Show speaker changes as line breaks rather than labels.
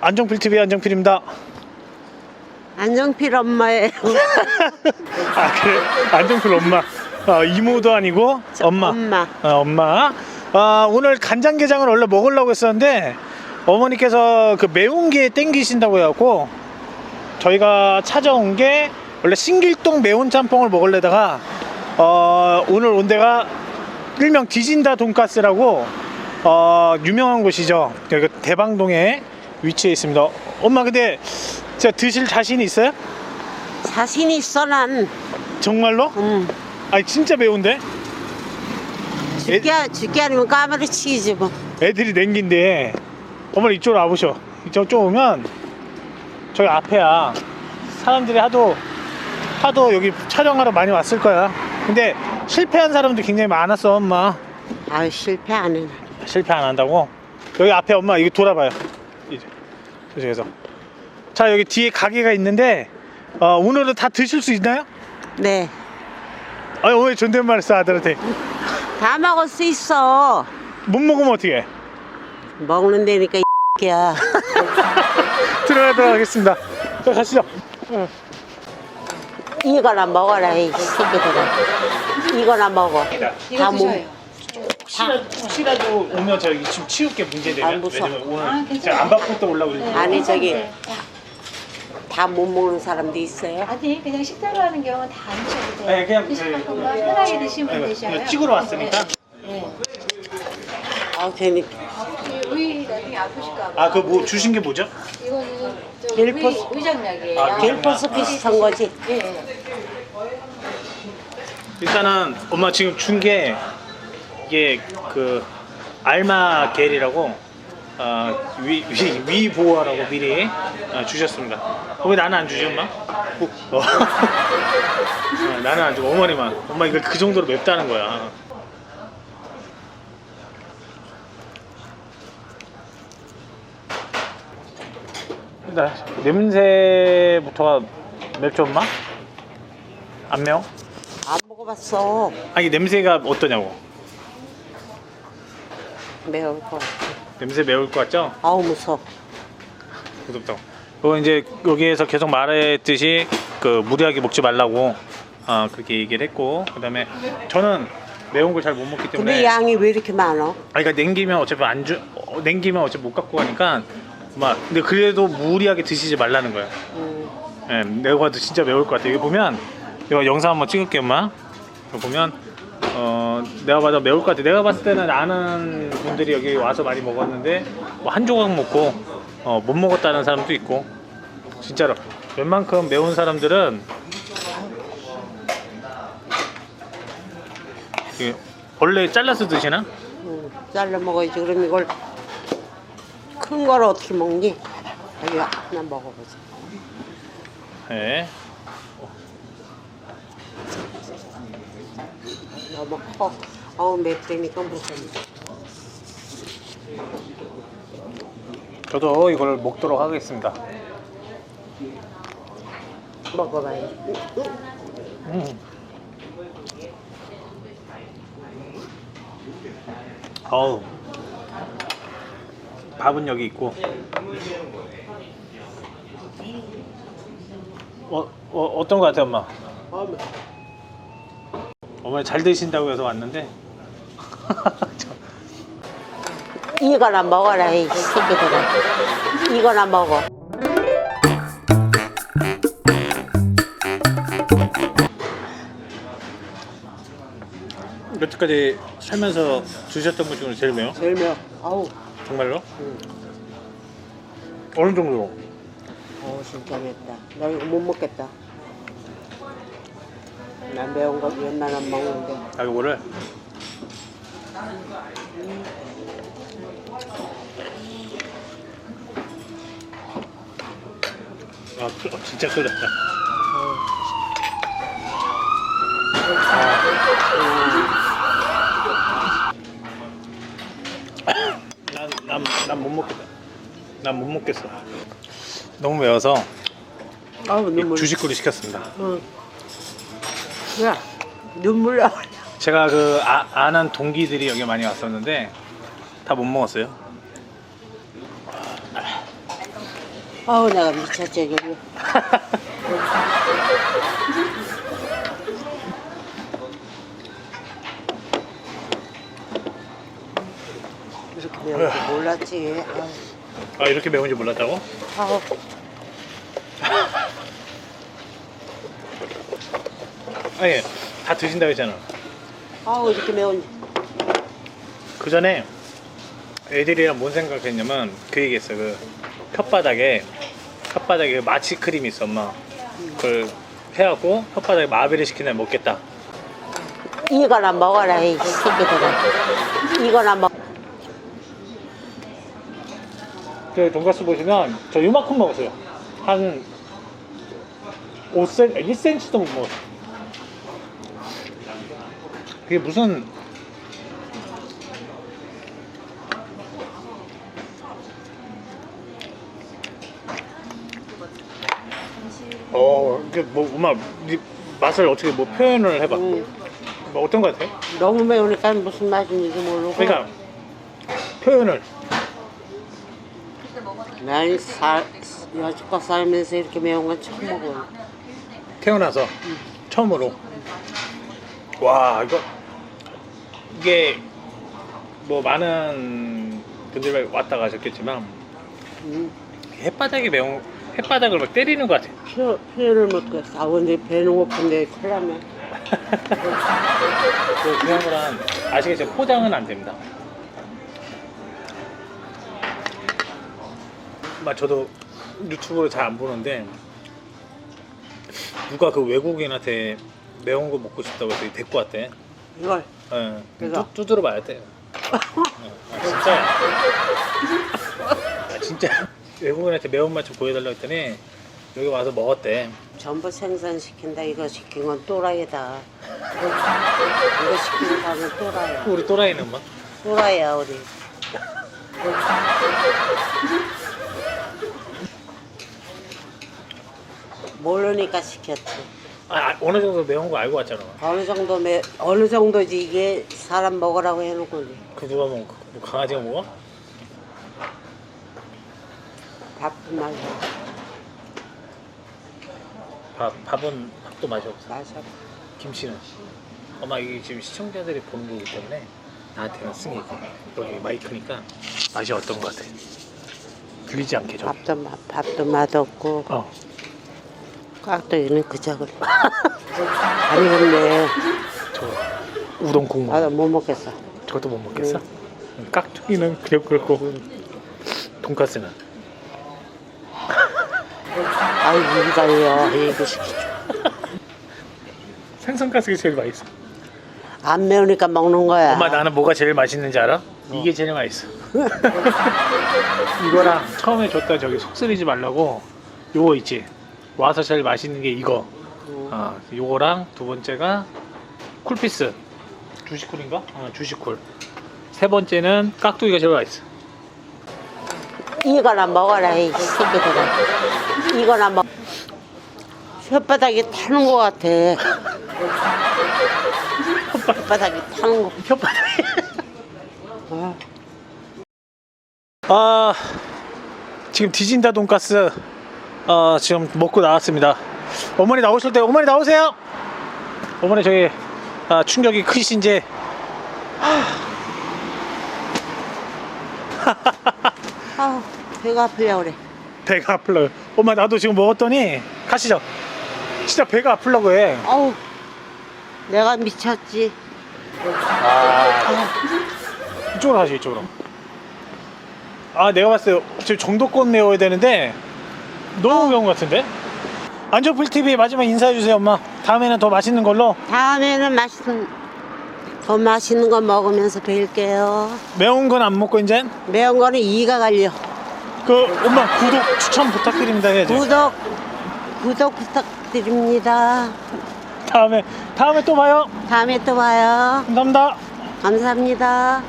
안정필 TV 안정필입니다.
안정필 엄마예요.
아 그래? 안정필 엄마. 어, 이모도 아니고 엄마.
엄마.
어, 엄마. 아, 오늘 간장게장을 원래 먹으려고 했었는데 어머니께서 그 매운 게 땡기신다고 해갖고 저희가 찾아온 게 원래 신길동 매운 짬뽕을 먹으려다가 어, 오늘 온 데가 일명 디진다 돈가스라고 어, 유명한 곳이죠. 여기 대방동에 위치해 있습니다. 엄마 근데 제가 드실 자신 있어요?
자신 있어 난.
정말로?
음.
아니 진짜 매운데?
죽게 죽게 아니면 까마리 치지 뭐.
애들이 냉긴데 어머니 이쪽으로 와보셔 이쪽 좀 오면 저기 앞에야 사람들이 하도 하도 여기 촬영하러 많이 왔을 거야 근데 실패한 사람도 굉장히 많았어 엄마
아유 실패 안 해.
실패 안 한다고 여기 앞에 엄마 여기 돌아봐요 저쪽에서 자 여기 뒤에 가게가 있는데 어, 오늘은 다 드실 수 있나요?
네.
아니 왜 존댓말 했어 아들한테
다 먹을 수 있어.
못 먹으면 어떻게
먹는 데니까 이야.
들어가도록 하겠습니다 자 가시죠
이거나 먹어라 이 새끼들아. 이거나 먹어. 다 못.
혹시라도, 혹시라도 오면 저기 지금 치울게 문제되면
안 무서워.
왜냐면 오늘 제가 안 받고 또 올라고 그러지
아니 저기 다못 먹는 사람도 있어요.
아니 그냥 식사로 하는 경우는 다 안 드셔도 돼요.
네, 그냥
드실
그-
것만 편하게 드시면
아이고,
되셔요.
찍으러 왔으니까
네.
아 괜히
의 나중에 아프실까 봐.
아 그 뭐 주신 게 뭐죠?
이거는 저 의장약이에요.
아,
겔포스 비슷한 거지.
예.
일단은 엄마 지금 준 게 이게 그 알마 겔이라고 어, 위, 위, 위 보호하라고 미리 어, 주셨습니다 어, 왜 나는 안 주지 엄마? 어. 어, 나는 안 주고 어머니만 엄마 이거 그 정도로 맵다는 거야 일단 냄새부터가 맵죠 엄마? 안 매워?
안 먹어봤어.
아니 냄새가 어떠냐고
매울 거. 같아.
냄새 매울 것 같죠?
아우 무서.
무섭다고 그거 이제 여기에서 계속 말했듯이 그 무리하게 먹지 말라고 아 그렇게 얘기를 했고 그 다음에 저는 매운 걸 잘 못 먹기 때문에
근데 양이 왜 이렇게 많어?
아니 그러니까 냉기면 어차피 안주 어, 냉기면 어차피 못 갖고 가니까 막 근데 그래도 무리하게 드시지 말라는 거야
음.
예, 내가 봐도 진짜 매울 것 같아 여기 보면 이거 영상 한번 찍을게 엄마 이거 보면 어 내가 봐도 매울 것 같아 내가 봤을 때는 아는 분들이 여기 와서 많이 먹었는데 뭐 한 조각 먹고 어, 못 먹었다는 사람도 있고 진짜로 웬만큼 매운 사람들은 이게 원래 잘라서 드시나?
음, 잘라 먹어야지. 그럼 이걸 큰 걸 어떻게 먹니? 여기 하나 먹어보자.
네.
너무 커. 어우 맵다니까 무섭네.
저도 이걸 먹도록 하겠습니다.
먹어봐야지.
음. 어우 밥은 여기 있고 어, 어 어떤 거 같아 엄마?
어머.
어머니 잘 드신다고 해서 왔는데
이거나 먹어라 이 새끼들아. 이거나 먹어.
여태까지 살면서 드셨던 것 중에 제일 매워?
제일 매워. 아우.
정말로?
응.
어느 정도로?
어우 진짜 맵다. 나 이거 못 먹겠다. 난 매운 거 웬만하면 먹는데.
아 요거를? 아 끓- 진짜 끓였다. 난난 못 먹겠다. 난 못 먹겠어. 너무 매워서
아우 눈물.
주식구리 시켰습니다.
응. 야 눈물 나.
제가 그 아, 아는 동기들이 여기 많이 왔었는데 다 못 먹었어요.
아우 내가 미쳤지 여기. 이렇게 매운 줄 몰랐지. 아우.
아 이렇게 매운지 몰랐다고?
아우.
아니 다 드신다고 했잖아
아우 이렇게 매운.
그 전에 애들이랑 뭔 생각했냐면 그 얘기했어 그 혓바닥에 혓바닥에 마취 크림이 있어 엄마 그걸 해갖고 혓바닥에 마비를 다음에 먹겠다
이거나 먹어라 이 새끼들아. 이거나 먹.
그 돈가스 보시면 저 요만큼 먹었어요 한 5cm, 1cm 정도 먹었어요 그게 무슨 어, 이게 뭐, 네 맛을 어떻게 뭐 표현을 해봐.
음,
뭐 어떤 거 같아?
너무 매우니까 무슨 맛인지 모르고.
그러니까 표현을.
난 살, 여지껏 살면서 이렇게 매운 건 처음 먹어.
태어나서 처음으로 와 이거 이게 뭐 많은 분들 왔다 가셨겠지만
음,
햇바닥이 매운 햇바닥을 막 때리는 것 같아.
표, 표현을 못하겠어. 아, 근데 배는 고픈데 큰일 나네.
그 거랑 아시겠죠? 포장은 안 됩니다. 막 저도 유튜브를 잘 안 보는데 누가 그 외국인한테 매운 거 먹고 싶다고 해서 데리고 왔대.
이걸.
예,
그래서?
뚜, 두드려 봐야 돼. 아, 진짜야. 아, 진짜. 외국인한테 매운맛 좀 보여달라고 했더니 여기 와서 먹었대.
전부 생산시킨다. 이거 시킨 건 또라이다. 이거 시킨 거는 또라이야.
우리 또라이는 막.
또라이야, 우리. 모르니까 시켰지.
아, 아, 어느 정도 매운 거 알고 왔잖아.
어느 정도 매, 어느 정도지 이게 사람 먹으라고 해놓고
그 누가 먹어? 뭐 강아지가 먹어?
밥도 말고
밥, 밥은 밥도 맛이 없어.
마셔.
김치는. 엄마 이게 지금 시청자들이 보는 거기 때문에 나한테는 승이지. 여기 마이크니까 맛이 어떤 거 같아? 들리지 않게 좀.
밥도 맛, 밥도 맛없고
어.
깍두기는 그저걸. 아니 근데
저 우동 국물.
나도 못 먹겠어.
저것도 못 먹겠어? 깍두기는 그래 그렇고 돈까스는
아이 이가요 이거 시키죠.
생선 가스가 제일 맛있어.
안 매우니까 먹는 거야.
엄마 나는 뭐가 제일 맛있는지 알아? 이게 제일 맛있어. 이거랑 처음에 줬다 저기 속쓰리지 말라고 요거 있지. 와서 제일 맛있는 게 이거.
음.
아 요거랑 두 번째가 쿨피스. 주시쿨인가? 어, 주시쿨. 세 번째는 깍두기가 제일 맛있어.
이거나 먹어라 이 새끼들아. 이거나 먹. 혓바닥이 타는 것 같아. 혓바닥이 타는 거.
혓바닥이.
아,
아 지금 디진다 돈가스 어, 지금 먹고 나왔습니다. 어머니 나오실 때 어머니 나오세요. 어머니 저기 아, 충격이 크신지
아, 배가 아프려 그래.
배가 아플러. 엄마 나도 지금 먹었더니 가시죠. 진짜 배가 아플라고 해.
어우, 내가 미쳤지.
아, 이쪽으로 가시 이쪽으로. 아 내가 때 지금 정도권 내어야 되는데 너무 매운 것 같은데. 안전풀 TV 마지막 인사해 주세요 엄마. 다음에는 더 맛있는 걸로
다음에는 맛있는 더 맛있는 거 먹으면서 뵐게요.
매운 건 안 먹고 이제
매운 거는 이가 갈려.
그 엄마 구독 추천 부탁드립니다 해야지.
구독 구독 부탁드립니다.
다음에 다음에 또 봐요.
다음에 또 봐요.
감사합니다.
감사합니다.